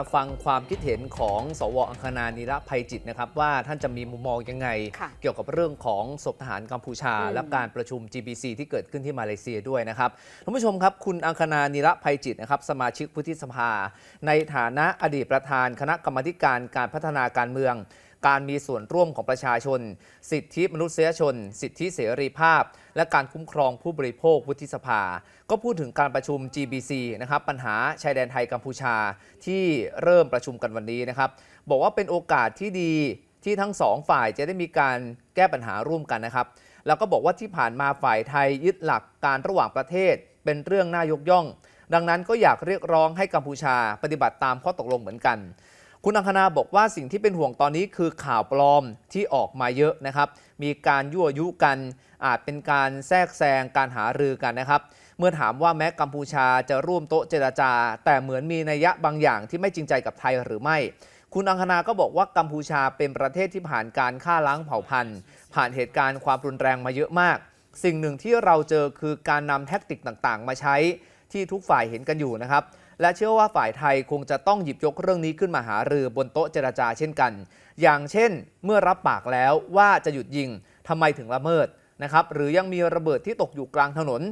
ฟังความคิดเห็นของสวอังคณานิรภัยจิตนะครับว่าท่านจะมีมุมมองยังไงค่ะเกี่ยวกับเรื่องของศพทหารกัมพูชาอืมและการประชุม GBC ที่เกิดขึ้นที่มาเลเซียด้วยนะครับท่านผู้ชมครับ คุณอังคณานิรภัยจิตนะครับสมาชิกวุฒิสภา ในฐานะอดีตประธานคณะกรรมาธิการการพัฒนาการเมือง การมีส่วนร่วมของประชาชน สิทธิมนุษยชน สิทธิเสรีภาพ และการคุ้มครองผู้บริโภควุฒิสภา ก็พูดถึงการประชุม GBC นะครับปัญหาชายแดนไทยกัมพูชาที่เริ่มประชุมกันวันนี้นะครับบอกว่าเป็นโอกาสที่ดีที่ทั้งสองฝ่ายจะได้มีการแก้ปัญหาร่วมกันนะครับ แล้วก็บอกว่าที่ผ่านมาฝ่ายไทยยึดหลักการระหว่างประเทศ เป็นเรื่องน่ายกย่อง ดังนั้นก็อยากเรียกร้องให้กัมพูชาปฏิบัติตามข้อตกลงเหมือนกัน คุณอังคณาบอกว่าสิ่งที่เป็นห่วงตอนนี้คือข่าวปลอมที่ออกมาเยอะนะครับ มีการยั่วยุกัน อาจเป็นการแทรกแซงการหารือกันนะครับ เมื่อถามว่าแม้กัมพูชาจะร่วมโต๊ะเจรจา แต่เหมือนมีนัยยะบางอย่างที่ไม่จริงใจกับไทยหรือไม่ คุณอังคณาก็บอกว่ากัมพูชาเป็นประเทศที่ผ่านการฆ่าล้างเผ่าพันธุ์ ผ่านเหตุการณ์ความรุนแรงมาเยอะมาก สิ่งหนึ่งที่เราเจอคือการนำแท็กติกต่างๆ มาใช้ ที่ทุกฝ่ายเห็นกันอยู่นะครับ และเชื่อว่าฝ่ายไทยคงจะต้องหยิบยกเรื่องนี้ขึ้นมาหารือบนโต๊ะเจรจาเช่นกัน อย่างเช่น เมื่อรับปากแล้วว่าจะหยุดยิงทำไมถึงละเมิดนะครับหรือยังมีระเบิดที่ตกอยู่กลางถนน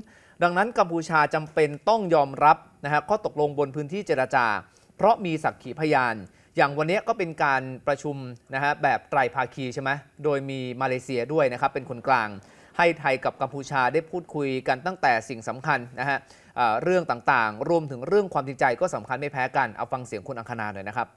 ดังนั้นกัมพูชาจำเป็นต้องยอมรับนะฮะข้อตกลงบนพื้นที่เจรจา เพราะมีสักขีพยาน อย่างวันนี้ก็เป็นการประชุมนะฮะแบบไตรภาคีใช่ไหมโดยมีมาเลเซียด้วยนะครับเป็นคนกลาง ให้ไทยกับกัมพูชาได้พูดคุยกันตั้งแต่สิ่งสำคัญนะฮะเรื่องต่างๆ รวมถึงเรื่องความจริงใจก็สำคัญไม่แพ้กัน เอาฟังเสียงคุณอังคณาหน่อยนะครับ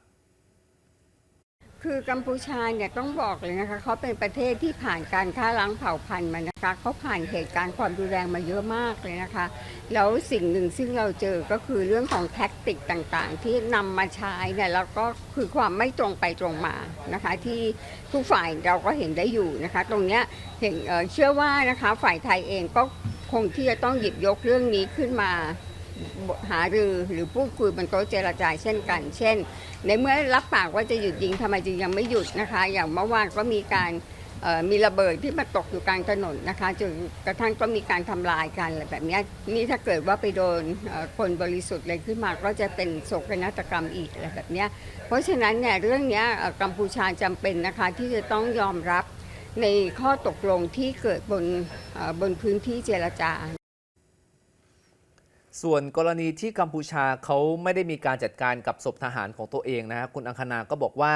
คือกัมพูชาเนี่ยต้องบอกเลยนะคะเขาเป็นประเทศที่ผ่านการฆ่าล้างเผ่าพันธุ์มานะคะเขาผ่านเหตุการณ์ความรุนแรงมาเยอะมากเลยนะคะ แล้วสิ่งหนึ่งซึ่งเราเจอก็คือเรื่องของแท็กติกต่างๆ ที่นำมาใช้เนี่ยแล้วก็คือความไม่ตรงไปตรงมานะคะ ที่ทุกฝ่ายเราก็เห็นได้อยู่นะคะ ตรงเนี้ยเห็นเชื่อว่านะคะฝ่ายไทยเองก็คงที่จะต้องหยิบยกเรื่องนี้ขึ้นมา หารือหรือพูดคุยบนโต๊ะเจรจาเช่นกัน เช่น ในเมื่อรับปากว่าจะหยุดยิงทำไมจึงยังไม่หยุดนะคะ อย่างเมื่อวานก็มีการมีระเบิดที่มาตกอยู่กลางถนนนะคะจนกระทั่งก็มีการทำลายกันอะไรแบบนี้นี่ถ้าเกิดว่าไปโดนคนบริสุทธิ์อะไรขึ้นมาก็จะเป็นโศกนาฏกรรมอีกอะไรแบบนี้เพราะฉะนั้นเนี่ยเรื่องนี้กัมพูชาจำเป็นนะคะที่จะต้องยอมรับในข้อตกลงที่เกิดบนบนพื้นที่เจรจา ส่วนกรณีที่กัมพูชาเขาไม่ได้มีการจัดการกับศพทหารของตัวเองนะฮะคุณอังคณาก็บอกว่า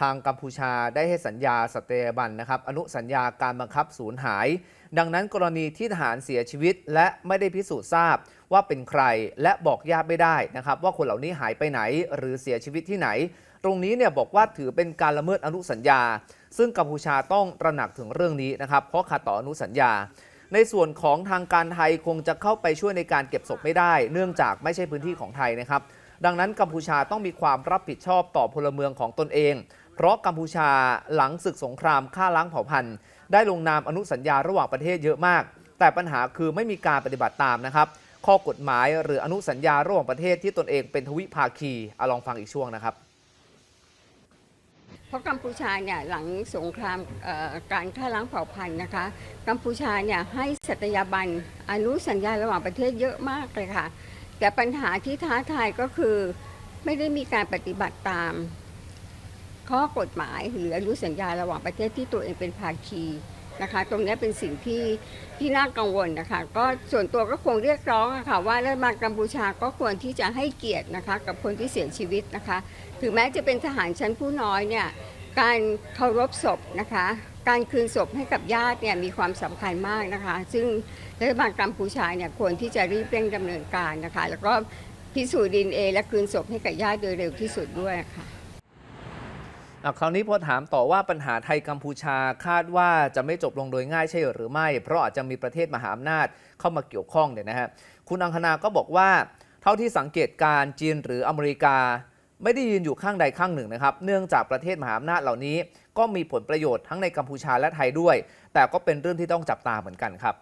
ทางกัมพูชาได้ให้สัญญาสเตยบันนะครับ อนุสัญญาการบังคับสูญหาย ดังนั้นกรณีที่ทหารเสียชีวิต และไม่ได้พิสูจน์ทราบว่าเป็นใครและบอกญาติไม่ได้นะครับ ว่าคนเหล่านี้หายไปไหนหรือเสียชีวิตที่ไหน ตรงนี้เนี่ยบอกว่าถือเป็นการละเมิดอนุสัญญา ซึ่งกัมพูชาต้องตระหนักถึงเรื่องนี้นะครับ เพราะขัดต่ออนุสัญญา ในส่วนของทางการไทยคงจะเข้าไปช่วยในการเก็บศพไม่ได้ เนื่องจากไม่ใช่พื้นที่ของไทยนะครับ ดังนั้นกัมพูชาต้องมีความรับผิดชอบต่อพลเมืองของตนเอง เพราะกัมพูชาหลังศึกสงครามฆ่าล้างเผ่าพันธุ์ ได้ลงนามอนุสัญญาระหว่างประเทศเยอะมาก แต่ปัญหาคือไม่มีการปฏิบัติตามนะครับ ข้อกฎหมายหรืออนุสัญญาระหว่างประเทศที่ตนเองเป็นทวิภาคีเอาลองฟังอีกช่วงนะครับ เพราะกัมพูชาเนี่ยหลังสงครามการฆ่าล้างเผ่าพันธุ์นะคะ กัมพูชาเนี่ยให้สัตยาบันอนุสัญญาระหว่างประเทศเยอะมากเลยค่ะ แต่ปัญหาที่ท้าทายก็คือไม่ได้มีการปฏิบัติตาม ข้อกฎหมายหรืออนุสัญญาระหว่างประเทศที่ตัวเองเป็นภาคี นะคะ ตรงนี้เป็นสิ่งที่ที่น่ากังวลนะคะ ก็ส่วนตัวก็คงเรียกร้องะค่ะว่ารัฐบาลกัมพูชาก็ควรที่จะให้เกียรตินะคะ กับคนที่เสียชีวิตนะคะ ถึงแม้จะเป็นทหารชั้นผู้น้อยเนี่ยการเคารพศพนะคะ การคืนศพให้กับญาติเนี่ยมีความสำคัญมากนะคะ ซึ่งรัฐบาลกัมพูชาเนี่ยควรที่จะรีบเร่งดำเนินการนะคะ แล้วก็พิสูจน์ดีเอและคืนศพให้กับญาติโดยเร็วที่สุดด้วยค่ะอะ คราวนี้พอถามต่อว่าปัญหาไทยกัมพูชาคาดว่าจะไม่จบลงโดยง่ายใช่หรือไม่ เพราะอาจจะมีประเทศมหาอำนาจเข้ามาเกี่ยวข้องเนี่ยนะฮะคุณอังคณาก็บอกว่า เท่าที่สังเกตการจีนหรืออเมริกา ไม่ได้ยืนอยู่ข้างใดข้างหนึ่งนะครับ เนื่องจากประเทศมหาอำนาจเหล่านี้ ก็มีผลประโยชน์ทั้งในกัมพูชาและไทยด้วย แต่ก็เป็นเรื่องที่ต้องจับตาเหมือนกันครับ